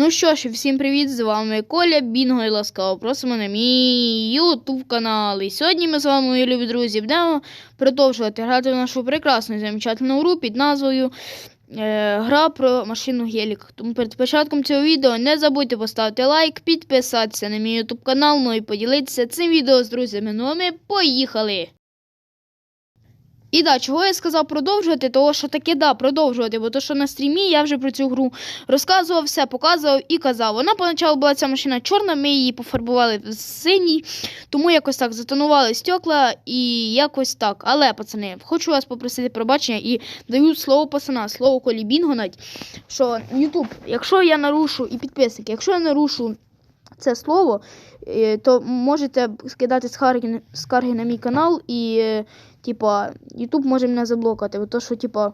Ну що ж, всім привіт! З вами Коля Бінго і ласкаво просимо на мій ютуб канал. І сьогодні ми з вами, мої любі друзі, будемо продовжувати грати в нашу прекрасну і замечательну гру під назвою е, Гра про машину Гелік. Тому перед початком цього відео не забудьте поставити лайк, підписатися на мій ютуб канал, ну і поділитися цим відео з друзями. Ну а ми поїхали! І да, чого я сказав продовжувати, того що таки да, продовжувати, бо то, що на стрімі я вже про цю гру розказував, все показував і казав. Вона поначалу була ця машина чорна, ми її пофарбували в синій, тому якось так затонували стекла і якось так. Але, пацани, хочу вас попросити пробачення і даю слово пацана, слово Колі Бінго навіть, що Ютуб, якщо я нарушу, і підписники, якщо я нарушу це слово, е, то можете скидати скарги, скарги на мій канал і. е, Типа, Ютуб може мене заблокати, бо то що, типа,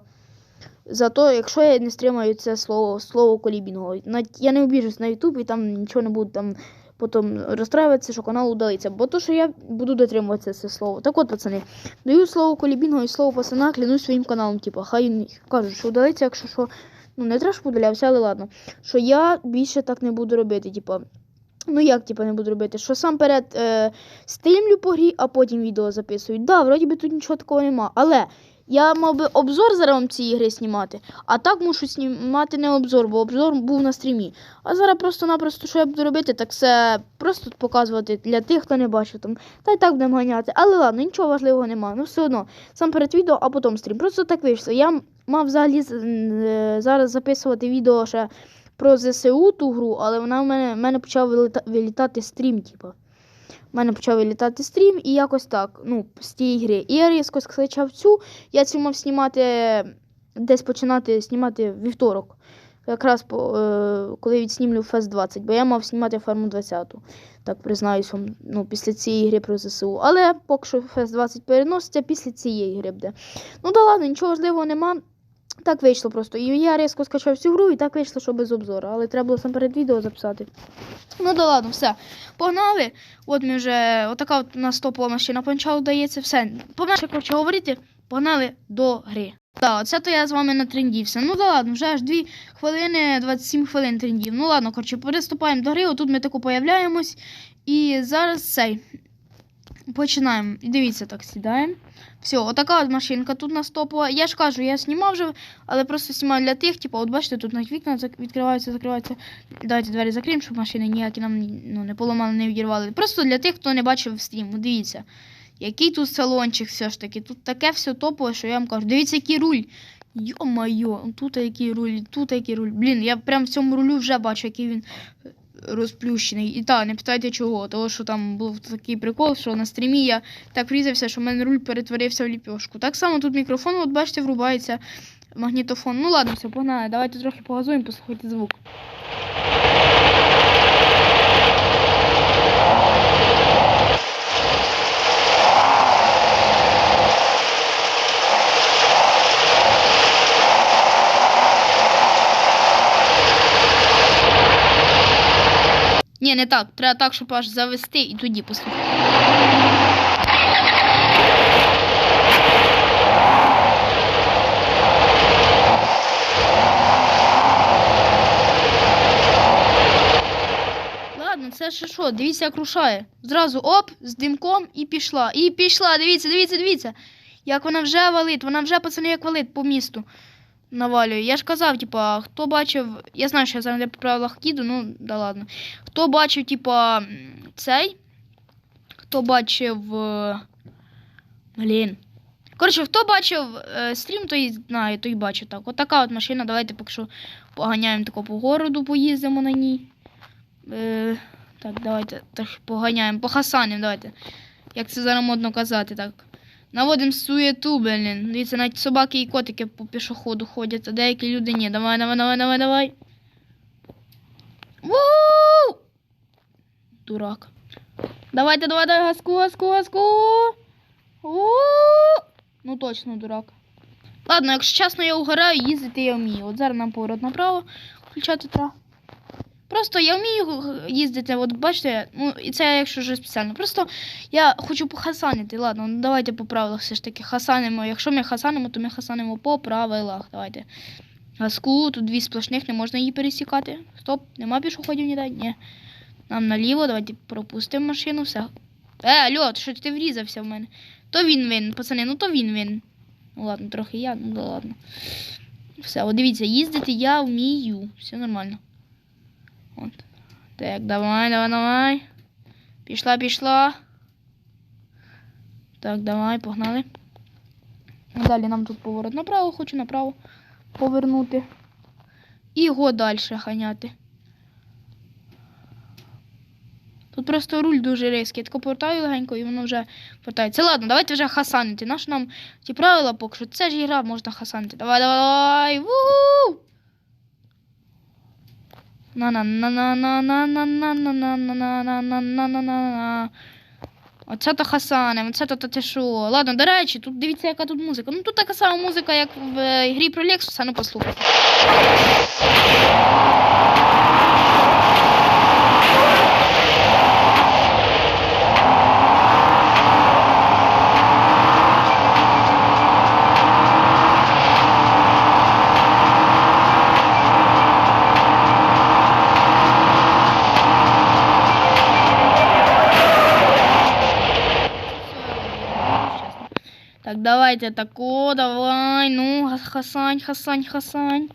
за то, якщо я не стримаю це слово, слово колібінго. Я не обіжусь на Ютуб і там нічого не буду там потім розстраюватися, що канал удалиться. Бо то, що я буду дотримуватися це слово. Так от, пацани, даю слово колібінго і слово пацана, клянусь своїм каналом. Типа, хай кажуть, що удалиться, якщо що. Ну, не треба, щоб удалявся, але ладно. Що я більше так не буду робити. Типа, Ну, як типу, не буду робити? Що сам перед е, стрімлю по грі, а потім відео записую. Да, вроді би тут нічого такого нема. Але я мав би обзор зараз вам цієї гри знімати, а так мушу знімати не обзор, бо обзор був на стрімі. А зараз просто-напросто, що я буду робити, так це просто показувати для тих, хто не бачив там. Та й так будемо ганяти. Але ладно, нічого важливого нема. Ну все одно, сам перед відео, а потім стрім. Просто так вийшло. Я мав взагалі е, зараз записувати відео ще про ЗСУ ту гру, але вона в мене в мене почав виліта, вилітати стрім, типу. У мене почав вилітати стрім і якось так, ну, з тієї гри. І я різко скачав цю, я цю мав знімати, десь починати знімати вівторок. Якраз по, е, коли відснімлю Фест 20, бо я мав знімати ферму 20. Так признаюсь вам, ну, після цієї гри про ЗСУ. Але поки що Фест 20 переноситься після цієї гри буде. Ну да ладно, нічого важливого нема. Так вийшло просто. І я різко скачав всю гру, і так вийшло, що без обзору. Але треба було сам перед відео записати. Ну да ладно, все. Погнали. От ми вже отака от нас топова машина поначалу дається. Все. Поменше, коротше, говорити, погнали до гри. Так, оце то я з вами натрендівся. Ну да ладно, вже аж 2 хвилини, 27 хвилин трендів. Ну ладно, коротше, приступаємо до гри. Отут ми таку появляємось. І зараз цей. Починаємо. І дивіться, так сідаємо. Все, отака от машинка тут нас топова. Я ж кажу, я знімав вже, але просто знімаю для тих, типу, от бачите, тут навіть вікна відкриваються, закриваються. Давайте двері закриємо, щоб машини ніякі нам ну, не поламали, не відірвали. Просто для тих, хто не бачив стрім. Дивіться, який тут салончик все ж таки. Тут таке все топове, що я вам кажу. Дивіться, який руль. Йо-майо, тут який руль, тут який руль. Блін, я прям в цьому рулю вже бачу, який він розплющений. І так, не питайте чого, того що там був такий прикол, що на стрімі я так врізався, що в мене руль перетворився в ліпьошку. Так само тут мікрофон, от бачите, врубається магнітофон. Ну ладно, все, погнали. Давайте трохи погазуємо, послухайте звук. Ні, не так. Треба так, щоб аж завести і тоді послухати. Ладно, це ще що, дивіться, як рушає. Зразу оп, з димком і пішла. І пішла, дивіться, дивіться, дивіться. Як вона вже валить, вона вже, пацани, як валить по місту. Навалює. Я ж казав, типа, хто бачив. Я знаю, що я зараз по правилах їду, ну да ладно. Хто бачив, типа, цей? Хто бачив. е, Блін. Коротше, хто бачив е, стрім, той знає, той бачив так. От така от машина. Давайте поки що поганяємо тако по городу, поїздимо на ній. Е, так, давайте так, поганяємо. Похасанимо, давайте. Як це зараз модно казати, так. Наводимо суєту, блін. Дивіться, навіть собаки і котики по пішоходу ходять, а деякі люди ні. Давай, давай, давай, давай, давай. Вуу! Дурак. Давайте, давай, давай, газку, газку, газку. Ну точно, дурак. Ладно, якщо чесно, я угораю, їздити я вмію. От зараз нам поворот направо включати треба. Просто я вмію їздити, от бачите, ну і це якщо вже спеціально. Просто я хочу похасанити. Ладно, ну давайте по правилах все ж таки хасанимо. Якщо ми хасанимо, то ми хасанимо по правилах. Давайте. Газку, тут дві сплошних, не можна її пересікати. Стоп, нема пішоходів ніде? Ні. Нам наліво, давайте пропустимо машину, все. Е, алло, що ти врізався в мене? То він винен, пацани, ну то він винен. Ну ладно, трохи я, ну да ладно. Все, от дивіться, їздити я вмію. Все нормально. От. Так, давай, давай, давай. Пішла, пішла. Так, давай, погнали. Далі нам тут поворот направо, хочу направо повернути. І його далі ганяти. Тут просто руль дуже різкий. Я тако повертаю легенько і воно вже повертається. Ладно, давайте вже хасанити. Наш нам ті правила поки що. Це ж ігра, можна хасанити. Давай, давай, давай. Ву! На на на на на на на на на на на на на на на на Оце то Хасане, оце то те. Ладно, до речі, тут дивіться, яка тут музика. Ну тут така сама музика, як в грі про Лексуса, ну послухайте. Давайте тако, давай. Ну, хасань, хасань, хасань.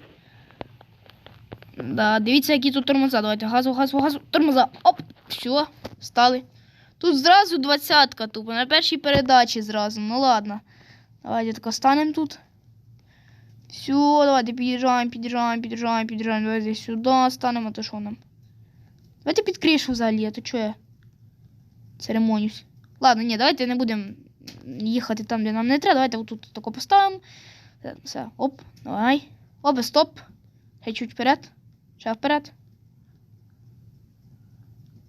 Да, дивіться, які тут тормоза. Давайте газу, газу, газу, тормоза. Оп, все, стали. Тут зразу двадцятка тупо, на першій передачі зразу. Ну ладно. Давайте тако станемо тут. Все, давайте під'їжджаємо, під'їжджаємо, під'їжджаємо, під'їжджаємо. Давайте сюди станемо, а то що нам? Давайте під кришу взагалі, а то чого я церемонюсь. Ладно, ні, давайте не будемо їхати там, де нам не треба. Давайте отут тако поставимо. Все, Все, оп, давай. Оп, стоп. Хай чуть вперед. Ще вперед.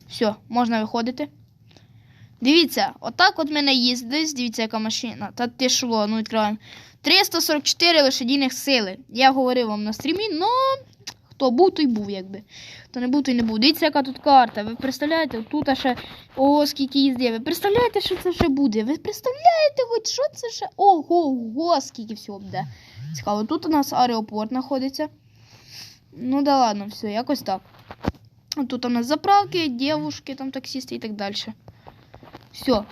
Все, можна виходити. Дивіться, отак от мене їздить. Дивіться, яка машина. Та ти що, ну відкриваємо. 344 лошадіних сили. Я говорив вам на стрімі, но хто був, той був, якби. Хто не був, той не був. Дивіться, яка тут карта. Ви представляєте, тут ще о, скільки їзди. Ви представляєте, що це ще буде? Ви представляєте, хоч що це ще? Ого, ого, скільки всього буде. Цікаво, тут у нас аеропорт знаходиться. Ну да ладно, все, якось так. Тут у нас заправки, девушки, там таксисти і так далі. Все.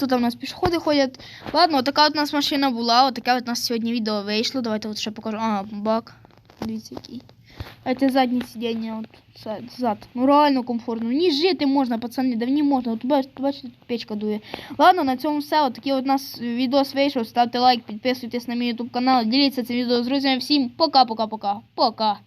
Тут у нас пішоходи ходять. Ладно, така от у нас машина була, отаке от у нас сьогодні відео вийшло. Давайте от ще покажу. А, бак. Дивіться, який. А це заднє сидіння, от зад-. Ну реально комфортно. В жити можна, пацани, да в ній можна. От бачите, тут печка дує. Ладно, на цьому все. От от у нас відос вийшов. Ставте лайк, підписуйтесь на мій YouTube канал, діліться цим відео з друзями. Всім пока-пока-пока. Пока.